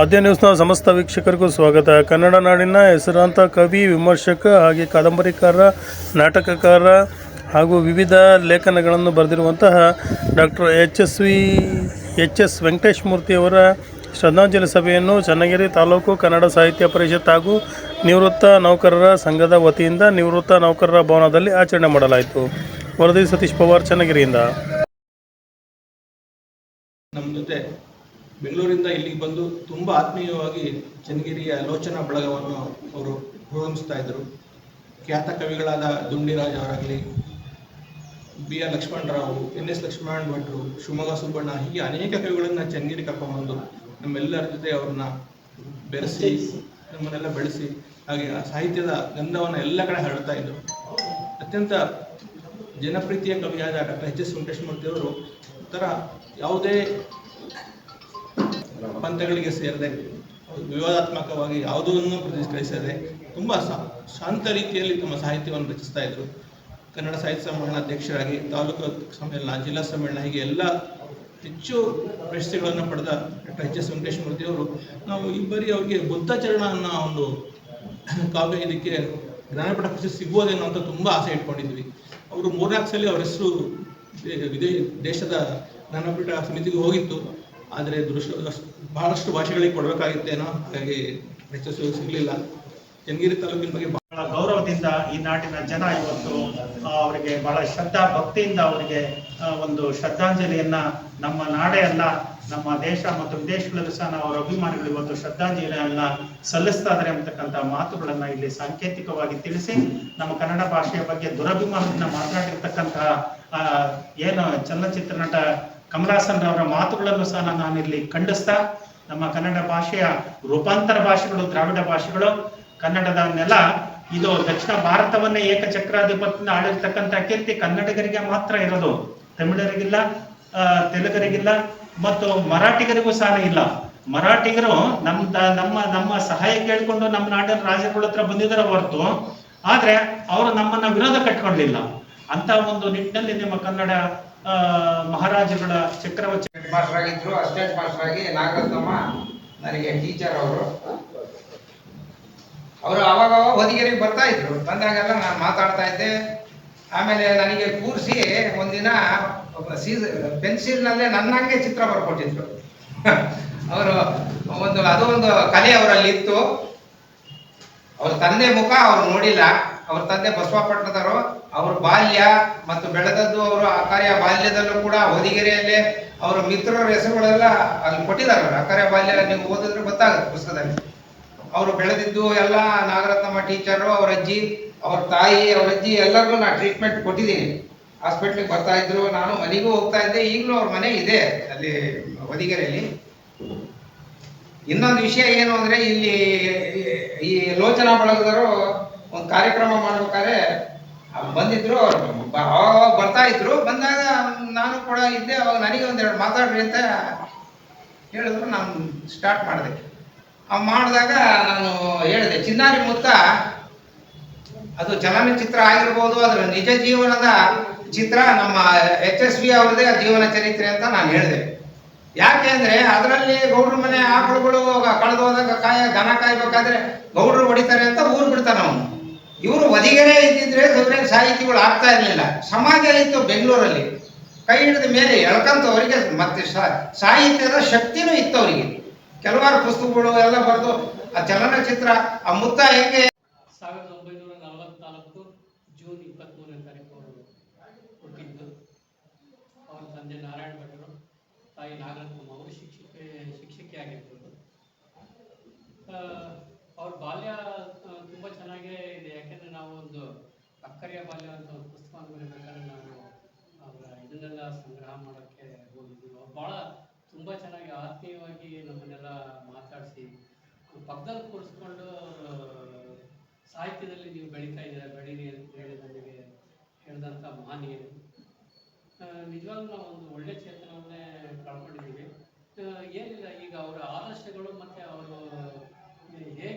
ಆದ್ಯ ನ್ಯೂಸ್ನ ಸಮಸ್ತ ವೀಕ್ಷಕರಿಗೂ ಸ್ವಾಗತ. ಕನ್ನಡ ನಾಡಿನ ಹೆಸರಾಂತ ಕವಿ, ವಿಮರ್ಶಕ ಹಾಗೆ ಕಾದಂಬರಿಕಾರ, ನಾಟಕಕಾರ ಹಾಗೂ ವಿವಿಧ ಲೇಖನಗಳನ್ನು ಬರೆದಿರುವಂತಹ doctor H S V H S Venkatesh ಮೂರ್ತಿಯವರ ಶ್ರದ್ಧಾಂಜಲಿ ಸಭೆಯನ್ನು ಚನ್ನಗಿರಿ ತಾಲೂಕು ಕನ್ನಡ ಸಾಹಿತ್ಯ ಪರಿಷತ್ ಹಾಗೂ ನಿವೃತ್ತ ನೌಕರರ ಸಂಘದ ವತಿಯಿಂದ ನಿವೃತ್ತ ನೌಕರರ ಭವನದಲ್ಲಿ ಆಚರಣೆ ಮಾಡಲಾಯಿತು. ವರದಿ ಸತೀಶ್ ಪವಾರ್, ಚನ್ನಗಿರಿಯಿಂದ. ನಮ್ಮ ಜೊತೆ ಬೆಂಗಳೂರಿಂದ ಇಲ್ಲಿಗೆ ಬಂದು ತುಂಬ ಆತ್ಮೀಯವಾಗಿ ಚನ್ನಗಿರಿಯ ಲೋಚನಾ ಬಳಗವನ್ನು ಅವರು ಪ್ರೋತ್ಸಾಹಿಸ್ತಾ ಇದ್ದರು. ಖ್ಯಾತ ಕವಿಗಳಾದ Dundiraj ಅವರಾಗಲಿ, B R Lakshmanrao, N S Lakshmana ಭಟ್ರು, ಶಿವಮೊಗ್ಗ ಸುಬ್ಬಣ್ಣ, ಹೀಗೆ ಅನೇಕ ಕವಿಗಳನ್ನು ಚನ್ನಗಿರಿ ಕರ್ಕೊಂಡ್ಬಂದು ನಮ್ಮೆಲ್ಲರ ಜೊತೆ ಅವ್ರನ್ನ ಬೆರೆಸಿ, ನಮ್ಮನ್ನೆಲ್ಲ ಬೆಳೆಸಿ, ಹಾಗೆ ಆ ಸಾಹಿತ್ಯದ ಗಂಧವನ್ನು ಎಲ್ಲ ಕಡೆ ಹರಡ್ತಾ ಇದ್ದರು ಅತ್ಯಂತ ಜನಪ್ರೀತಿಯ ಕವಿಯಾದ ಡಾಕ್ಟರ್ ಎಚ್ ಎಸ್ ವೆಂಕಟೇಶ್ಮೂರ್ತಿ ಅವರು ಥರ ಯಾವುದೇ ಪಂಥಗಳಿಗೆ ಸೇರದೆ. ವಿವಾದಾತ್ಮಕವಾಗಿ ಯಾವುದನ್ನು ಪ್ರತಿಷ್ಠಿಸದೆ ತುಂಬ ಶಾಂತ ರೀತಿಯಲ್ಲಿ ತಮ್ಮ ಸಾಹಿತ್ಯವನ್ನು ರಚಿಸ್ತಾ ಇದ್ರು. ಕನ್ನಡ ಸಾಹಿತ್ಯ ಸಮ್ಮೇಳನ ಅಧ್ಯಕ್ಷರಾಗಿ ತಾಲೂಕು ಸಮ್ಮೇಳನ, ಜಿಲ್ಲಾ ಸಮ್ಮೇಳನ, ಹೀಗೆ ಎಲ್ಲ ಹೆಚ್ಚು ಪ್ರಶಸ್ತಿಗಳನ್ನು ಪಡೆದ ಡಾಕ್ಟರ್ ಎಚ್ ಎಸ್ ವೆಂಕಟೇಶ್ಮೂರ್ತಿ ಅವರು ನಾವು ಇಬ್ಬರಿ ಬಾರಿ ಅವರಿಗೆ ಬುದ್ಧಚರಣ ಅನ್ನೋ ಒಂದು ಕಾವ್ಯ ಇದಕ್ಕೆ ಜ್ಞಾನಪೀಠ ಪ್ರಶಸ್ತಿ ಸಿಗ್ಬೋದೇನೋ ಅಂತ ತುಂಬ ಆಸೆ ಇಟ್ಕೊಂಡಿದ್ವಿ. ಅವರು ಮೂರ್ನಾಲ್ಕು ಸಲ ಅವರ ಹೆಸರು ವಿದೇಶ ದೇಶದ ಜ್ಞಾನಪೀಠ ಸಮಿತಿಗೆ ಹೋಗಿತ್ತು. ಆದರೆ ದೃಶ್ಯ ಬಹಳಷ್ಟು ಭಾಷೆಗಳಿಗೆ ಕೊಡಬೇಕಾಗಿತ್ತೇನೋ, ಹಾಗಾಗಿ ಹೆಚ್ಚು ಸಿಗಲಿಲ್ಲ. ಚನ್ನಗಿರಿ ತಾಲೂಕಿನ ಬಗ್ಗೆ ಬಹಳ ಗೌರವದಿಂದ ಈ ನಾಟಿನ ಜನ ಇವತ್ತು ಅವರಿಗೆ ಬಹಳ ಶ್ರದ್ಧಾ, ಭಕ್ತಿಯಿಂದ ಅವರಿಗೆ ಒಂದು ಶ್ರದ್ಧಾಂಜಲಿಯನ್ನ ನಮ್ಮ ನಾಡೇ ಅಲ್ಲ, ನಮ್ಮ ದೇಶ ಮತ್ತು ವಿದೇಶಗಳಲ್ಲೂ ಸಹ ನಾವು ಅವರ ಅಭಿಮಾನಿಗಳು ಇವತ್ತು ಶ್ರದ್ಧಾಂಜಲಿಯನ್ನ ಸಲ್ಲಿಸ್ತಾ ಇದ್ದಾರೆ ಅಂತಕ್ಕಂಥ ಮಾತುಗಳನ್ನ ಇಲ್ಲಿ ಸಾಂಕೇತಿಕವಾಗಿ ತಿಳಿಸಿ, ನಮ್ಮ ಕನ್ನಡ ಭಾಷೆಯ ಬಗ್ಗೆ ದುರಭಿಮಾನದಿಂದ ಮಾತನಾಡಿರ್ತಕ್ಕಂತಹ ಏನು ಚಲನಚಿತ್ರ ನಟ ಕಮಲಾಸನ್ ಅವರ ಮಾತುಗಳನ್ನು ಸಹ ನಾನಿಲ್ಲಿ ಖಂಡಿಸ್ತಾ, ನಮ್ಮ ಕನ್ನಡ ಭಾಷೆಯ ರೂಪಾಂತರ ಭಾಷೆಗಳು, ದ್ರಾವಿಡ ಭಾಷೆಗಳು ಕನ್ನಡದ ನೆಲ ಇದು ದಕ್ಷಿಣ ಭಾರತವನ್ನೇ ಏಕಚಕ್ರಾಧಿಪತ್ಯದಿಂದ ಆಳಿರ್ತಕ್ಕಂಥ ಕೀರ್ತಿ ಕನ್ನಡಿಗರಿಗೆ ಮಾತ್ರ ಇರೋದು. ತಮಿಳರಿಗಿಲ್ಲ ತೆಲುಗರಿಗಿಲ್ಲ, ಮತ್ತು ಮರಾಠಿಗರಿಗೂ ಸಹ ಇಲ್ಲ. ಮರಾಠಿಗರು ನಮ್ಮ ನಮ್ಮ ನಮ್ಮ ಸಹಾಯ ಕೇಳಿಕೊಂಡು ನಮ್ಮ ನಾಡಿನ ರಾಜರುಗಳ ಹತ್ರ ಬಂದಿದ್ದಾರೆ ಹೊರತು, ಆದ್ರೆ ಅವರು ನಮ್ಮನ್ನ ವಿರೋಧ ಕಟ್ಕೊಳ್ಳಿಲ್ಲ ಅಂತ ಒಂದು ನಿಟ್ಟಿನಲ್ಲಿ ನಿಮ್ಮ ಕನ್ನಡ ಮಹಾರಾಜಗಳ ಚಕ್ರವರ್ತಿ ಹೆಡ್ ಮಾಸ್ಟರ್ ಆಗಿದ್ರು ಅಸಿಸ್ಟೆಂಟ್ ಮಾಸ್ಟರ್ ಆಗಿ ನಾಗರತ್ನಮ್ಮ, ನನಗೆ ಟೀಚರ್ ಅವರು. ಅವರು ಅವಾಗ ಹೊದಿಗೆರಿಗೆ ಬರ್ತಾ ಇದ್ರು. ಬಂದಾಗೆಲ್ಲ ನಾನು ಮಾತಾಡ್ತಾ ಇದ್ದೆ. ಆಮೇಲೆ ನನಗೆ ಕೂರಿಸಿ ಒಂದಿನ ಸೀಸ್, ಪೆನ್ಸಿಲ್ನಲ್ಲೇ ನನ್ನಂಗೆ ಚಿತ್ರ ಬರ್ಕೊಟ್ಟಿದ್ರು. ಅವರು ಒಂದು, ಅದು ಒಂದು ಕಲೆ ಅವರಲ್ಲಿ ಇತ್ತು ಅವ್ರ ತಂದೆ ಮುಖ ಅವ್ರು ನೋಡಿಲ್ಲ. ಅವ್ರ ತಂದೆ ಬಸವಪಟ್ಟಣದವರು. ಬಾಲ್ಯ ಮತ್ತು ಬೆಳೆದದ್ದು ಅವರು ಅಕಾರ್ಯ ಬಾಲ್ಯದಲ್ಲೂ ಕೂಡ ಹೊದಿಗೆರೆಯಲ್ಲೇ ಅವರ ಮಿತ್ರರ ಹೆಸರುಗಳೆಲ್ಲ ಅಲ್ಲಿ ಕೊಟ್ಟಿದ್ದಾರೆ. ಅಕಾರ್ಯ ಬಾಲ್ಯ ನೀವು ಓದಿದ್ರೆ ಗೊತ್ತಾಗುತ್ತೆ ಪುಸ್ತಕದಲ್ಲಿ. ಅವರು ಬೆಳೆದಿದ್ದು ಎಲ್ಲ ನಾಗರತ್ನಮ್ಮ ಟೀಚರು ಅವರ ಅಜ್ಜಿ, ಅವ್ರ ತಾಯಿ, ಅವ್ರ ಅಜ್ಜಿ ಎಲ್ಲರಿಗೂ ನಾ ಟ್ರೀಟ್ಮೆಂಟ್ ಕೊಟ್ಟಿದ್ದೀನಿ. ಹಾಸ್ಪಿಟ್ಲಿಗೆ ಬರ್ತಾ ಇದ್ರು, ನಾನು ಮನೆಗೂ ಹೋಗ್ತಾ ಇದ್ದೆ, ಈಗಲೂ ಅವ್ರ ಮನೆ ಇದೆ ಅಲ್ಲಿ ಹೊದಿಗೆರೆಯಲ್ಲಿ. ಇನ್ನೊಂದು ವಿಷಯ ಏನು ಅಂದ್ರೆ ಇಲ್ಲಿ ಈ ಲೋಚನಾ ಬಳಗದವರು ಒಂದು ಕಾರ್ಯಕ್ರಮ ಮಾಡ್ಬೇಕಾದ್ರೆ ಬಂದಿದ್ರು ಅವಾಗ ಬರ್ತಾ ಇದ್ರು. ಬಂದಾಗ ನಾನು ಕೂಡ ಇದ್ದೆ, ಅವಾಗ ನನಗೆ ಒಂದೆರಡು ಮಾತಾಡ್ರಿ ಅಂತ ಹೇಳಿದ್ರು. ನಾನು ಸ್ಟಾರ್ಟ್ ಮಾಡಿದೆ. ಅವ್ ಮಾಡಿದಾಗ ನಾನು ಹೇಳಿದೆ, ಚಿನ್ನಾರಿ ಮುತ್ತ ಅದು ಚಲನಚಿತ್ರ ಆಗಿರ್ಬೋದು ಅದರ ನಿಜ ಜೀವನದ ಚಿತ್ರ, ನಮ್ಮ ಎಚ್ ಎಸ್ ವಿ ಅವ್ರದೇ ಜೀವನ ಚರಿತ್ರೆ ಅಂತ ನಾನು ಹೇಳಿದೆ. ಯಾಕೆ ಅಂದ್ರೆ, ಅದರಲ್ಲಿ ಗೌಡ್ರ ಮನೆ ಆಕಳುಗಳು ಕಳೆದು ಹೋದಾಗ ಕಾಯ ದನ ಕಾಯ್ಬೇಕಾದ್ರೆ ಗೌಡ್ರು ಹೊಡಿತಾರೆ ಅಂತ ಊರು ಬಿಡ್ತಾನ ಅವನು. ಇವರು ಒದಿಗೆರೆ ಇದ್ದಿದ್ರೆ ಸುಬ್ರೇನ್ ಸಾಹಿತಿಗಳು ಆಗ್ತಾ ಇರಲಿಲ್ಲ. ಸಮಾಜ ಇತ್ತು ಬೆಂಗಳೂರಲ್ಲಿ. ಕೈ ಹಿಡಿದ ಮೇಲೆ ಎಳ್ಕಂತವರಿಗೆ ಮತ್ತೆ ಸಾಹಿತ್ಯದ ಶಕ್ತಿನೂ ಇತ್ತು ಅವರಿಗೆ. ಕೆಲವಾರು ಪುಸ್ತಕಗಳು ಎಲ್ಲ ಬರೆದು, ಆ ಚಲನಚಿತ್ರ, ಆ ಮುತ್ತ ಹೆಂಗೆ? ಸಾವಿರದ ಒಂಬೈನೂರ ನಲವತ್ನಾಲ್ಕು ಜೂನ್ ಇಪ್ಪತ್ತ್ಮೂರನೇ ತಾರೀಕು ಅವರು ಹುಟ್ಟಿದ್ದು. ಅವರ ತಂದೆ ನಾರಾಯಣ ಭಟ್ರು ತಾಯಿ ನಾಗರತ್ನಮ್ಮ ಅವರು ಶಿಕ್ಷಕಿ ಶಿಕ್ಷಕಿಯಾಗಿದ್ದರು ಆ, ಅವ್ರ ಬಾಲ್ಯ ಆ, ತುಂಬ ಚೆನ್ನಾಗೇ ಇದೆ ಯಾಕೆಂದರೆ ನಾವು ಒಂದು ಅಕ್ಕರೆಯ ಬಾಲ್ಯ ಅಂತ ಒಂದು ಪುಸ್ತಕವನ್ನು ಬರೀಬೇಕಾದ್ರೆ ನಾವು ಅವರ ಇದನ್ನೆಲ್ಲ ಸಂಗ್ರಹ ಮಾಡೋಕ್ಕೆ ಹೋಗಿದ್ವಿ ಅವ್ರು ಭಾಳ ತುಂಬ ಚೆನ್ನಾಗಿ ಆತ್ಮೀಯವಾಗಿ ನಮ್ಮನ್ನೆಲ್ಲ ಮಾತಾಡಿಸಿ, ಪಕ್ಕದಲ್ಲಿ ಕೂರಿಸ್ಕೊಂಡು, ಸಾಹಿತ್ಯದಲ್ಲಿ ನೀವು ಬೆಳೀತಾ ಇದ್ದೀರಾ, ಬೆಳೀರಿ ಅಂತ ಹೇಳಿ ನನಗೆ ಹೇಳಿದಂಥ ಮಾನ್ಯರು ನಿಜವಾಗ್ಲೂ ನಾವು ಒಂದು ಒಳ್ಳೆ ಚೇತನವನ್ನೇ ಕಳ್ಕೊಂಡಿದ್ದೀವಿ. ಏನಿಲ್ಲ, ಈಗ ಅವರ ಆದರ್ಶಗಳು ಮತ್ತು ಅವರು ಹೇಗೆ